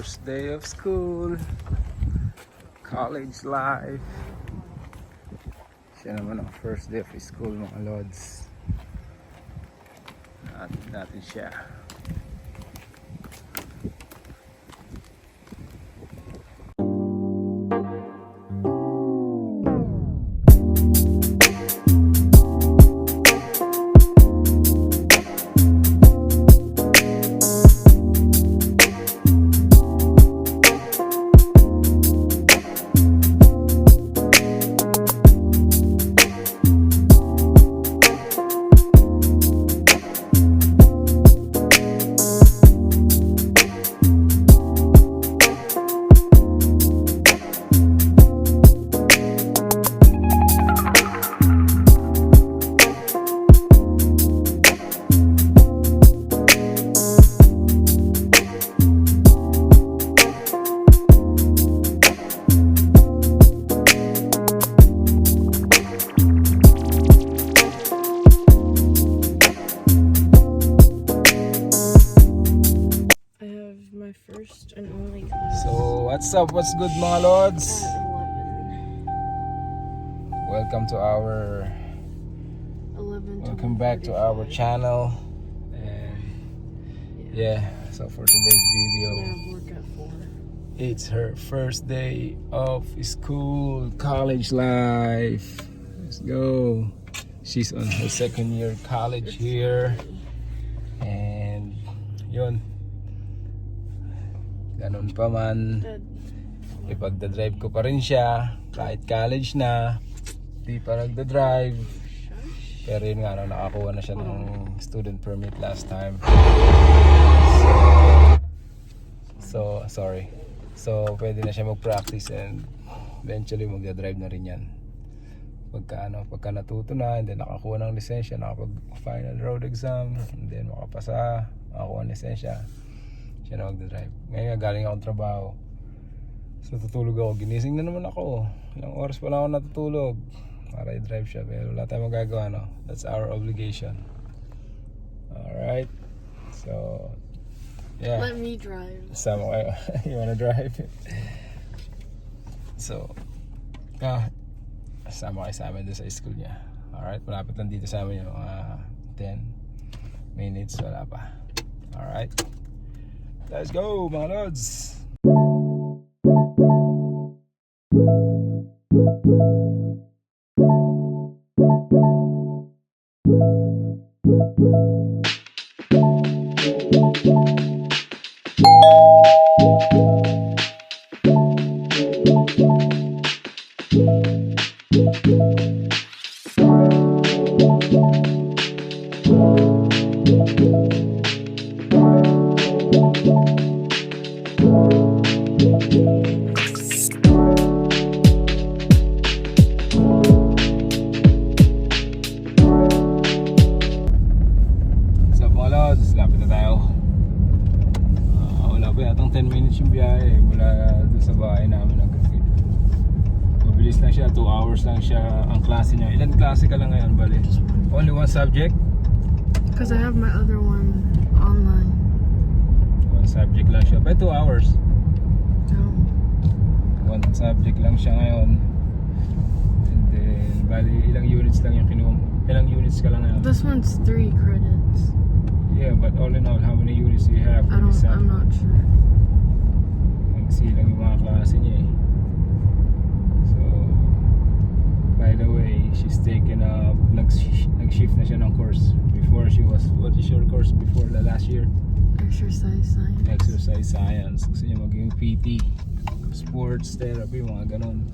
First day of school. College life. Siya naman ang first day of school mga lods. Natin natin siya. Up? What's good mga lords? Welcome to our 11. 11 welcome back to our channel. And yeah, so for today's video, have work at 4. it's her first day of school, college life. Let's go. She's on her second year college here. And yun. Ganun pa man. Ipagdadrive ko pa rin siya. Kahit college na. Di pa nagdadrive. Pero yun nga, no, nakakuha na siya ng student permit last time. So, sorry. So, pwede na siya mag-practice and eventually magdadrive na rin yan. Pagka, ano, pagka natuto na, and then nakakuha ng lisensya, nakapag-final road exam, and then makapasa, makakuha ng lisensya, siya na magdadrive. Ngayon nga, galing akong trabaho. So tutulog ako, ginising na naman ako. Ilang oras pa lang ako natutulog para i-drive siya. Pero wala tayong magagawa, no? That's our obligation. Alright. So, yeah. let me drive. Sama kayo. you wanna drive? so, ah, sama kayo sa amin doon sa school niya. Alright, malapit lang dito sa amin yung mga 10 minutes, wala pa. Alright. Let's go, mga lods! Thank you. Mabilis lang siya, 2 hours lang siya ang klase niya. Ilan klase ka lang ngayon, bali? Only one subject? Because I have my other one online. One subject lang siya. By 2 hours. No. One subject lang siya ngayon. And then, bali, ilang units lang yung kinuha mo? Ilang units ka lang ngayon? This one's 3 credits. Yeah, but all in all, how many units do you have I don't, I'm not sure. Magsilang yung mga klase niya eh. So, by the way, she's taken up, nag- nag-shift na siya ng course. Before she was, what is your course before the last year? Exercise science. Exercise science. Gusto niya maging PT, sports therapy, mga ganon.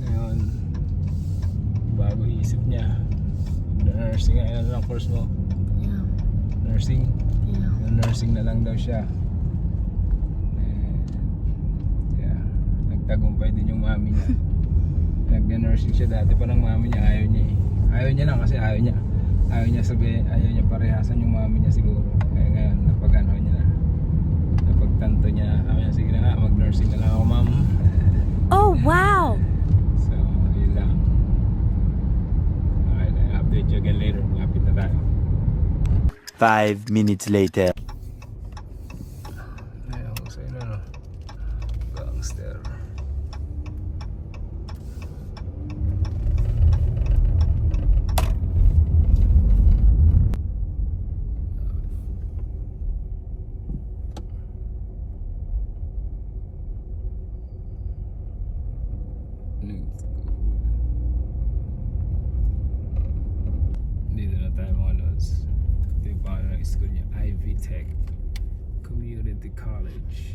Ngayon, bago isip niya, nursing, ano lang course mo? Yeah. Nursing. Yeah. nursing na lang daw siya. And, yeah, nagtagumpay din yung mami niya. Nagde-nursing siya dati pa ng mami niya, ayaw niya eh. Ayaw niya lang kasi ayaw niya. Ayaw niya sabi, ayaw niya parehasan yung mami niya siguro. Kaya ngayon, napagano niya na. Napagtanto niya, ayaw niya, sige na nga, mag-nursing na lang ako ma'am. Oh, wow! So, yun lang. Okay, update you again later. Malapit na tayo. Five minutes later. Ayaw ko sa'yo na, no? Let's go. Dito na tayo mga lods. Ito yung pangalan ng school niya. Ivy Tech Community College.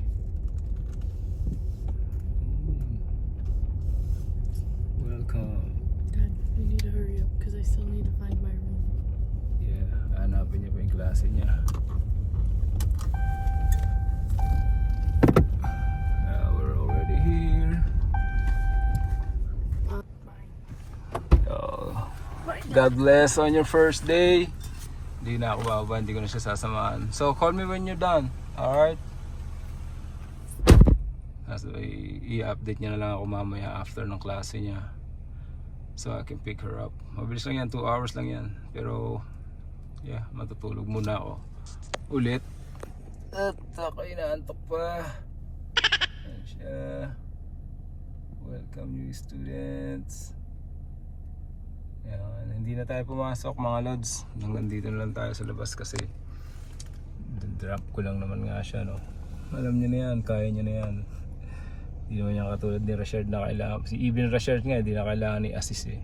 Mm. Welcome. Dad, we need to hurry up because I still need to find my room. Yeah, hanapin niya pa yung klase niya. Uh, we're already here. Uh, bye. Oh. God bless on your first day. Hindi na ako bababa, hindi ko na siya sasamahan. So call me when you're done. Alright? So, i-update niya na lang ako mamaya after ng klase niya. So I can pick her up. Mabilis lang yan, 2 hours lang yan. Pero, yeah, matutulog muna ako. Ulit. At ako'y inaantok pa. Ayan siya. Welcome new students. Ayan, hindi na tayo pumasok mga lods. Hanggang dito na lang tayo sa labas kasi drop ko lang naman nga siya no. Alam niya na yan, kaya niya na yan. Hindi naman niya katulad ni Rashard na kailangan. Si even Rashard nga, hindi na kailangan ni assist eh.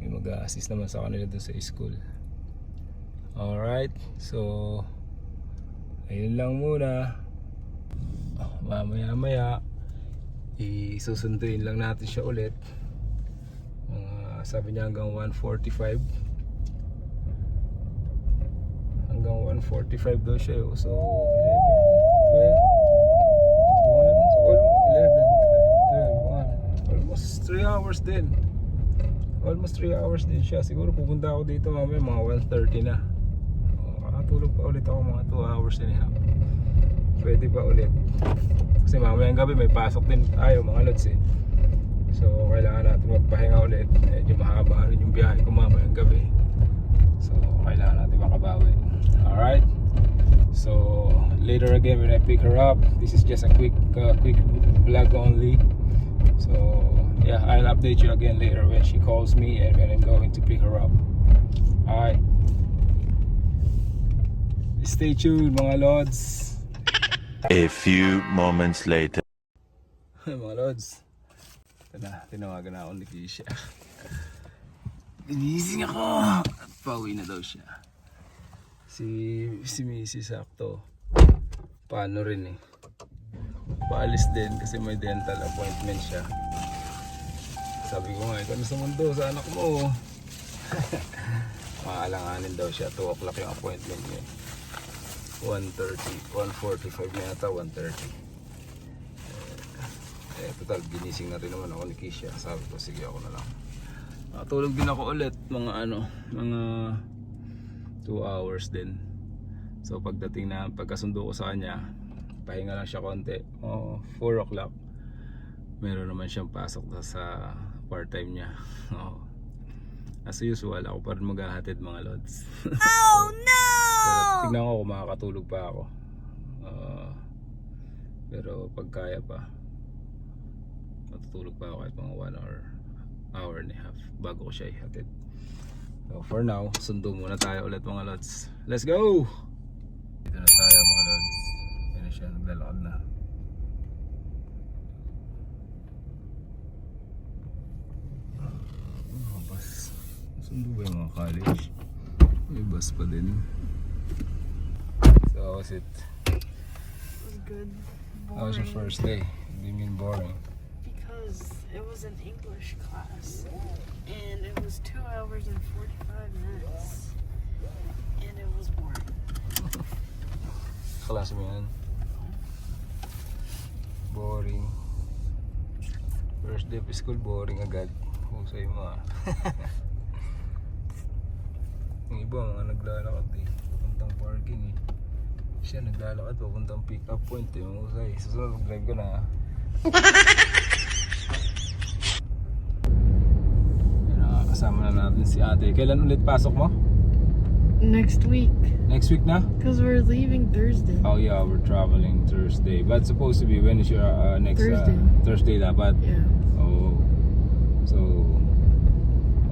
Mag-assist naman sa kanila doon sa school. Alright, so ayun lang muna. Mamaya maya isusunduin lang natin siya ulit. Sabi niya hanggang 145 hanggang 145 daw siya eh. so 11 12 1 so almost 11 12 1 almost 3 hours din. Almost 3 hours din siya. Siguro pupunta ako dito mamaya mga 1.30 na. O, kakatulog pa ulit ako mga 2 hours and a pwede pa ulit. Kasi mamayang gabi may pasok din tayo mga lods eh later again when I pick her up. This is just a quick uh, quick vlog only. So yeah I'll update you again later when she calls me and when I'm going to pick her up. Alright. Stay tuned mga lods A few moments later. mga lods ito na tinawagan na ako ni Keisha. Ginising ako. Pauwi na daw siya. Si si Missy sakto paano rin eh paalis din kasi may dental appointment siya sabi ko nga ikaw na sa mundo sa anak mo maalanganin daw siya 2 o'clock yung appointment niya 1.30 1.45 na yata 1.30 eh, total, ginising na rin naman ako ni Keisha. Sabi ko, sige ako na lang. Nakatulog din ako ulit, mga ano, mga 2 hours din. So pagdating na, pagkasundo ko sa kanya, pahinga lang siya konti. Oh, 4 o'clock. Meron naman siyang pasok na sa part-time niya. Oh. As usual, ako pa rin maghahatid mga lods. Oh Pero no! tignan ko kung makakatulog pa ako. Ah, pero pag kaya pa, matutulog pa ako kahit mga 1 hour, hour and a half bago ko siya ihatid. So for now, sundo muna tayo ulit mga lods. Let's go! Dito na tayo mga lods. Yan na siya, naglalakad na. Mga bus. Sundo ba yung mga college? May bus pa din. So how was it? It was good. How was your Boring. first day? Do you mean boring? Because it was an English class. And it was 2 hours and 45 minutes. And it was boring. Klase mo yan? Boring. First day of school, boring agad. Husay mo ah. Yung iba, mga naglalakad eh. Papuntang parking eh. Siya naglalakad papuntang pick up point eh. Husay. Susunod, ka na ah. Yan na, kasama na natin si ate. Kailan ulit pasok mo? Next week. Next week na? Because we're leaving Thursday. Oh yeah, we're traveling Thursday. But supposed to be when is your uh, next Thursday. Uh, Thursday dapat. Yeah. Oh. So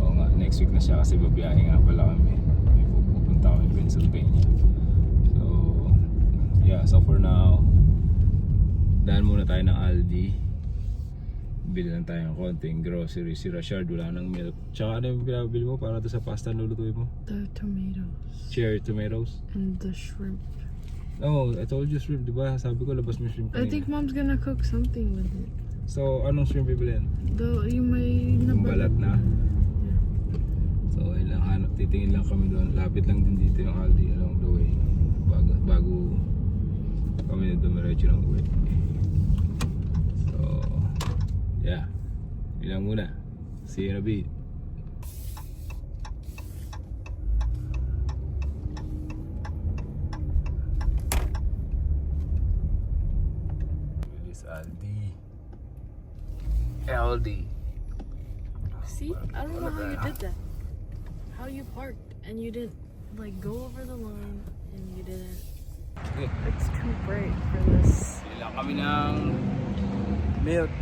Oh nga, next week na siya kasi babiyahe nga pala kami. May pupunta kami Pennsylvania. So yeah, so for now daan muna tayo ng Aldi. Bili lang tayo ng konting grocery. Si Rashard wala nang milk. Tsaka ano yung pinabili mo para to sa pasta na lulutuin mo? The tomatoes Cherry tomatoes? and the shrimp. No, I told you shrimp, di ba? Sabi ko labas mo shrimp I kanina. think mom's gonna cook something with it. So, anong shrimp bibilin? The yung may Yung balat na? Yeah. So, yun lang, hanap, titingin lang kami doon. Lapit lang din dito yung Aldi along the way. Bago, bago kami na dumiretso ng uwi. Yeah. Yun lang muna. See you in a bit. Bilis Aldi. LD. See, I don't know how you did that. How you parked and you didn't like go over the line and you didn't. It's too bright for this. Bili lang kami ng milk.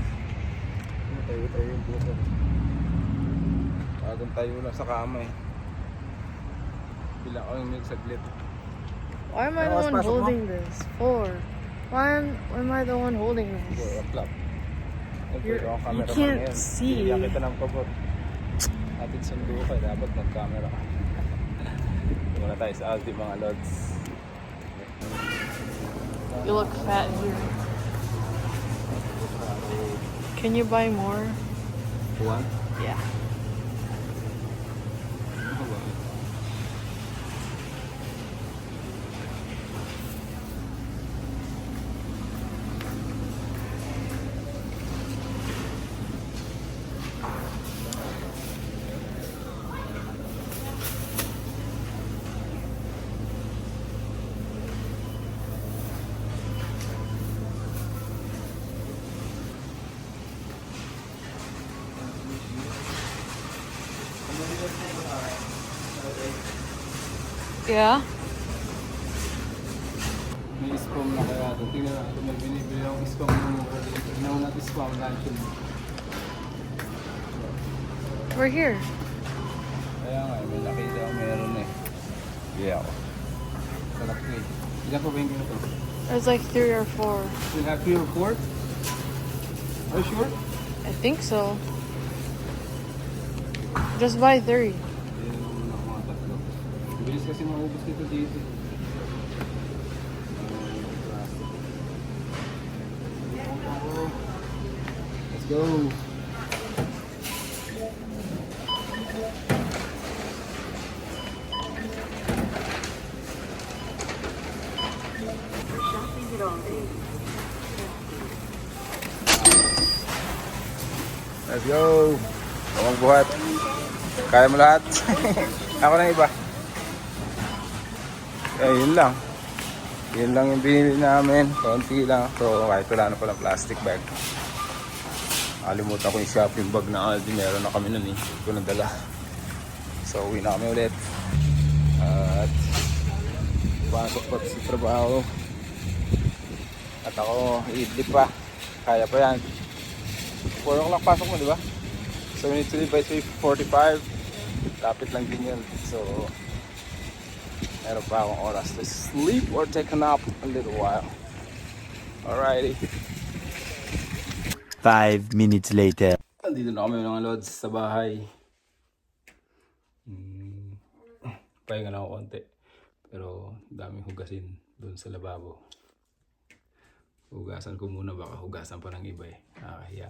Tayo tayo yung buko. Bagong tayo lang sa kama eh. Bili ako ng milk saglit. Why am I the one holding this? Four. Why am, why am I the one holding Go, this? o'clock. You're- Ikaw ang you can't see. Bigyan kita ng pabor. Atin sundo ka, dapat mag-camera ka. Muna tayo sa Aldi mga lods. You look fat here. Can you buy more? Juan? Yeah. Yeah. May spam na kaya doon. Tingnan natin, may binibili akong spam na mura dito. Tingnan natin spam luncheon. We're here. Kaya nga, may nakita ako meron eh. Yeah. Sarap ko eh. Ilan pa ba yung ganito? There's like three or four. We have three or four? Are you sure? I think so. Just buy three. Kasi maubos nito dito. Let's go! Let's go! Tawang buhat. Kaya mo lahat. Ako na iba. Eh, yun lang. Yun lang yung binili namin. Konti lang. So, kahit wala na palang plastic bag. Nakalimutan ko yung shopping bag na Aldi. Meron na kami nun eh. Hindi ko nadala. So, uwi na kami ulit. At pasok pa sa trabaho. At ako, idlip pa. Kaya pa yan. 4 o'clock pasok mo, di ba? So we need to leave by 3.45 Lapit lang din yun So Pa akong oras to sleep or take a nap a little while Alrighty Five minutes later. Andito na kami mga lods sa bahay hmm, Pahinga na ako konti Pero daming hugasin dun sa lababo Hugasan ko muna baka hugasan pa ng iba eh Nakakahiya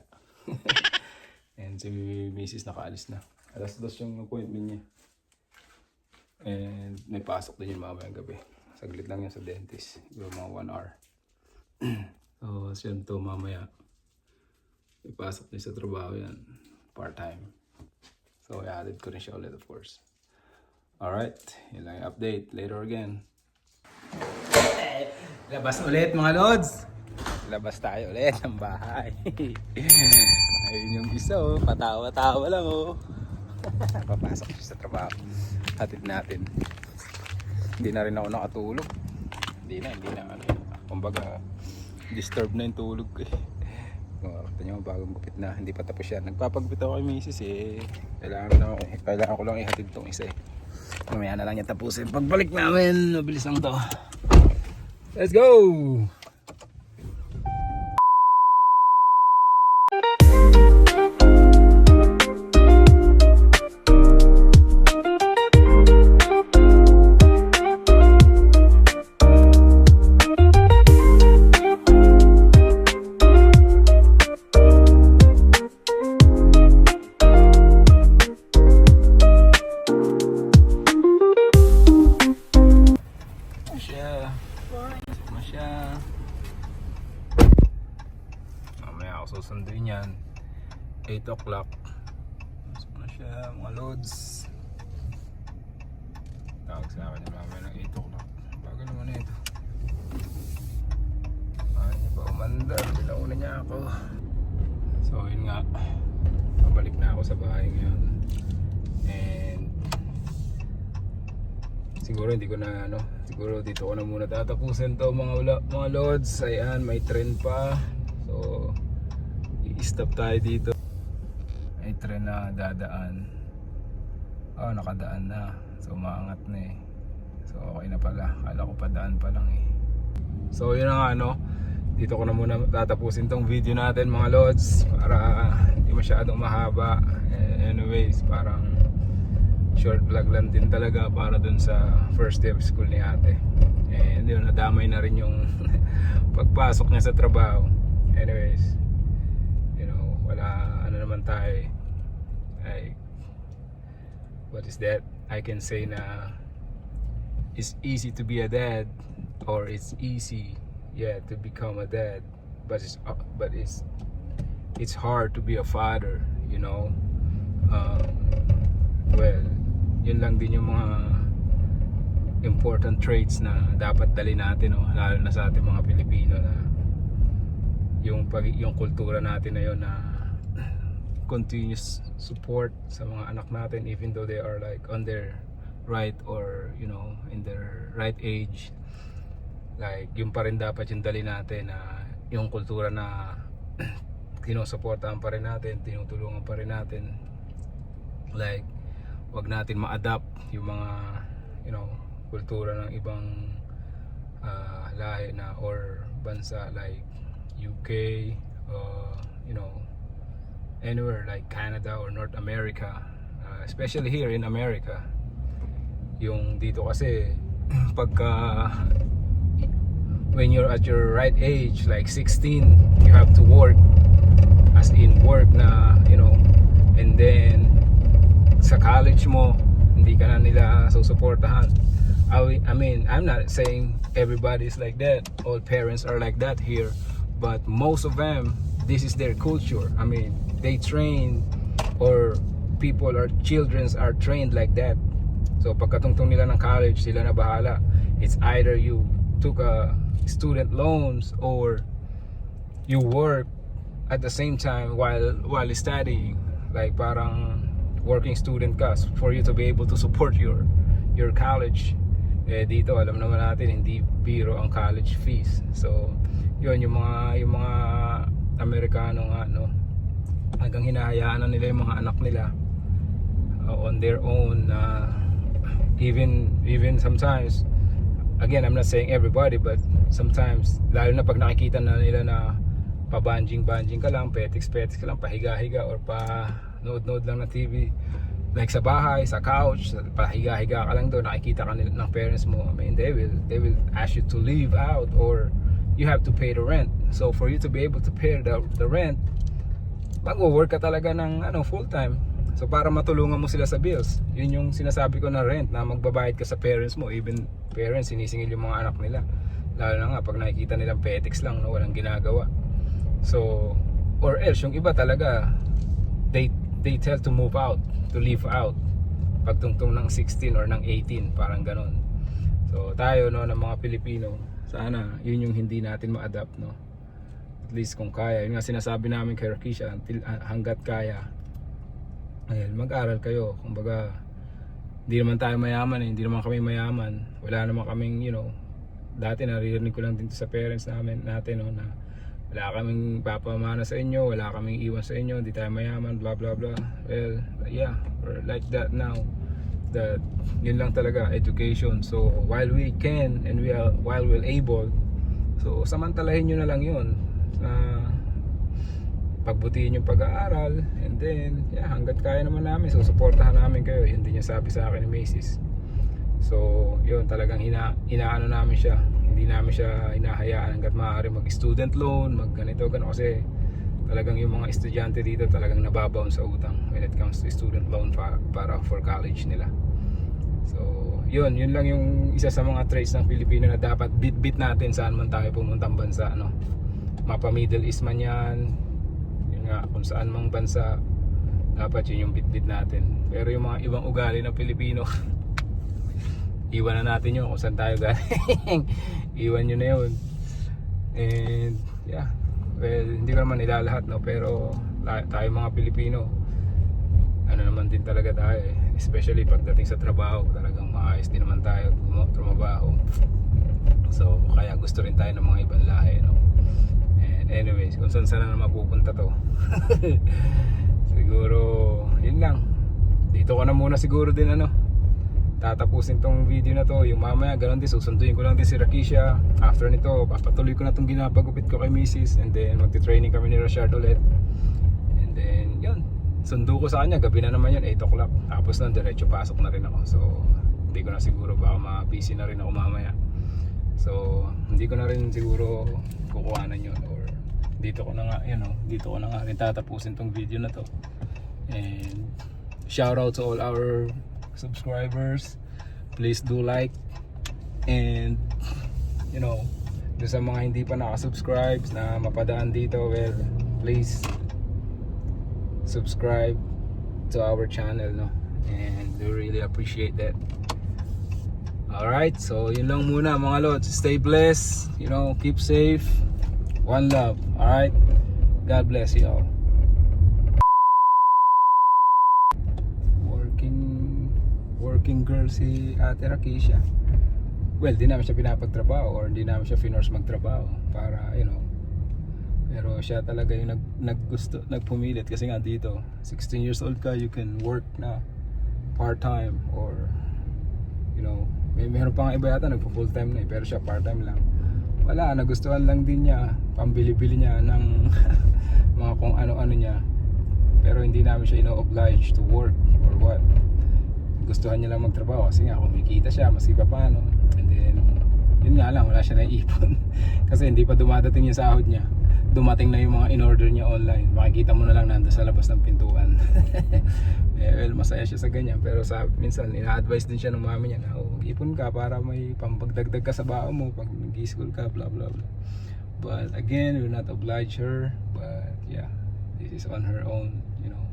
And si Mrs. nakaalis na. Alas dos yung appointment niya. And may pasok din yung mamayang gabi. Saglit lang yan sa dentist. Yung mga 1 hour. so, siya to mamaya. May pasok din sa trabaho yan. Part-time. So, i-added ko rin siya ulit of course. Alright. Yun lang yung update. Later again. Labas ulit mga lods! Labas tayo ulit ng bahay. Ayun yung isa oh, patawa-tawa lang oh. Papasok siya sa trabaho. Hatid natin. Hindi na rin ako nakatulog. Hindi na, hindi na ano. Kumbaga, disturb na yung tulog ko eh. Ito nyo, bagong gupit na. Hindi pa tapos yan. Nagpapagupit ako kay misis eh. Kailangan na, kailangan ko lang ihatid tong isa eh. Mamaya na lang yan tapusin. Pagbalik namin, mabilis lang to. Let's go! 8 o'clock. Pasok na siya, mga loads. Tawag sa akin mamaya ng 8 o'clock. Bago naman na ito. Ay, niya pa umandar. Pinauna niya ako. So, yun nga. Pabalik na ako sa bahay ngayon. And siguro hindi ko na ano, siguro dito ko na muna tatapusin to mga ula, mga loads. Ayan, may trend pa. So, i-stop tayo dito. May trend na dadaan. Oh, nakadaan na. So, umaangat na eh. So, okay na pala. Kala ko pa daan pa lang eh. So, yun na ano. Dito ko na muna tatapusin tong video natin mga lods para hindi masyadong mahaba. Eh, Anyways, parang short vlog lang din talaga para dun sa first day of school ni ate. And yun, nadamay na rin yung pagpasok niya sa trabaho. Anyways, you know, wala ano naman tayo eh. Like what is that? I can say na it's easy to be a dad or it's easy yeah to become a dad but it's uh, but it's it's hard to be a father you know um, well yun lang din yung mga important traits na dapat dali natin no? lalo na sa ating mga Pilipino na yung pag yung kultura natin na yun na continuous support sa mga anak natin even though they are like on their right or you know in their right age. Like yung pa rin dapat yung dali natin na yung kultura na sinusuportahan pa rin natin tinutulungan pa rin natin. Like wag natin ma-adapt yung mga you know kultura ng ibang ah, lahi na or bansa like UK uh, you know anywhere like Canada or North America uh, especially here in America yung dito kasi pagka when you're at your right age like 16 you have to work as in work na you know and then sa college mo hindi ka na nila susuportahan. I, I mean I'm not saying everybody's like that. All parents are like that here but most of them this is their culture. I mean they train or people or childrens are trained like that. So pagkatungtong nila ng college sila na bahala. It's either you took a student loans or you work at the same time while while studying. Like parang working student ka for you to be able to support your your college. Eh dito alam naman natin hindi biro ang college fees. So yun yung mga yung mga Amerikano nga no hanggang hinahayaan na nila yung mga anak nila uh, on their own uh, even even sometimes again I'm not saying everybody but sometimes lalo na pag nakikita na nila na pabanjing-banjing ka lang, petiks-petiks ka lang, pahiga-higa or pa nood-nood lang ng TV like sa bahay, sa couch, pahiga-higa ka lang doon, nakikita ka nila ng parents mo, I mean, they will, they will ask you to leave out or you have to pay the rent. So for you to be able to pay the, the rent, mag-work ka talaga ng ano, full time. So para matulungan mo sila sa bills. Yun yung sinasabi ko na rent na magbabayad ka sa parents mo. Even parents sinisingil yung mga anak nila. Lalo na nga pag nakikita nilang petiks lang no, walang ginagawa. So or else yung iba talaga they they tell to move out, to leave out. Pagtungtong ng 16 or ng 18, parang ganon. So tayo no ng mga Pilipino, sana yun yung hindi natin ma-adapt no. At least kung kaya, yun nga sinasabi namin kay Rakisha, until, hanggat kaya, ayun, mag-aral kayo. Kumbaga, hindi naman tayo mayaman eh, hindi naman kami mayaman. Wala naman kaming, you know, dati naririnig ko lang din sa parents namin, natin, no, na wala kaming papamana sa inyo, wala kaming iwan sa inyo, hindi tayo mayaman, blah blah blah. Well, yeah, we're like that now. That yun lang talaga, education. So, while we can and we are, while we're able, so samantalahin nyo na lang yun. Pagbutihin yung pag-aaral and then yeah, hanggat kaya naman namin so suportahan namin kayo. Yun din yung sabi sa akin ni Macy's. So yun talagang ina inaano namin siya. Hindi namin siya hinahayaan hanggat maaari mag student loan mag ganito gano kasi talagang yung mga estudyante dito talagang nababaon sa utang when it comes to student loan pa, para for college nila. So yun yun lang yung isa sa mga traits ng Pilipino na dapat bit-bit natin saan man tayo pumuntang bansa ano mapa Middle East man yan. Yun nga kung saan mang bansa dapat yun yung bitbit natin. Pero yung mga ibang ugali ng Pilipino iwan na natin yun kung saan tayo galing. Iwan nyo na yun. And yeah. Well hindi ko naman ilalahat no? Pero tayo mga Pilipino ano naman din talaga tayo eh. especially pagdating sa trabaho talagang maayos din naman tayo tum- trumabaho. So kaya gusto rin tayo ng mga ibang lahi no anyways kung saan saan na mapupunta to. Siguro yun lang. Dito ko na muna siguro din ano tatapusin tong video na to. Yung mamaya ganun din susunduin ko lang din si Rakisha. After nito papatuloy ko na tong ginapagupit ko kay Mrs. and then magti-training kami ni Rashard ulit. And then yun. Sundo ko sa kanya gabi na naman yun 8 o'clock. Tapos na diretso pasok na rin ako. So hindi ko na siguro baka ma-busy na rin ako mamaya. So hindi ko na rin siguro kukuhanan yun dito ko na nga you know, dito ko na nga rin tatapusin tong video na to. And shout out to all our subscribers. Please do like. And you know doon sa mga hindi pa nakasubscribe na mapadaan dito well please subscribe to our channel no? And we really appreciate that. Alright, so yun lang muna mga lods. Stay blessed, you know, keep safe. One love, alright? God bless you all. Working working girl si Ate Rakisha. Well, di namin siya pinapagtrabaho or di namin siya finorce magtrabaho para, you know, pero siya talaga yung nag, naggusto, nagpumilit kasi nga dito, 16 years old ka, you can work na part-time or you know, may meron pa nga iba yata nagpo full time na eh, pero siya part time lang. Wala, nagustuhan lang din niya, pambili-bili niya ng mga kung ano-ano niya. Pero hindi namin siya ino-oblige to work or what. Gustuhan niya lang magtrabaho kasi nga kumikita siya, mas iba paano. And then, yun nga lang, wala siya naiipon. kasi hindi pa dumadating yung sahod niya. Dumating na yung mga in-order niya online. Makikita mo na lang nando sa labas ng pintuan. eh, well, masaya siya sa ganyan. Pero sa, minsan, ina-advise din siya ng mami niya na, oh, ipon ka para may pampagdagdag ka sa baon mo pag nag-school ka, blah, blah, blah. But again, we'll not oblige her. But yeah, this is on her own, you know.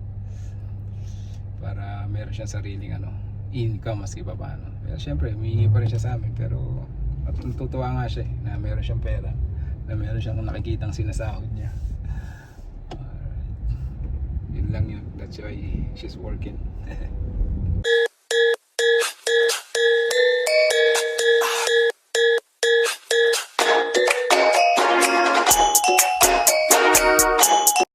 Para meron siyang sariling ano, income maski pa paano. Pero syempre, humingi pa rin siya sa amin. Pero at natutuwa nga siya eh, na meron siyang pera. Na meron siyang nakikitang sinasahod niya. Alright. Yun lang yun. That's why she's working.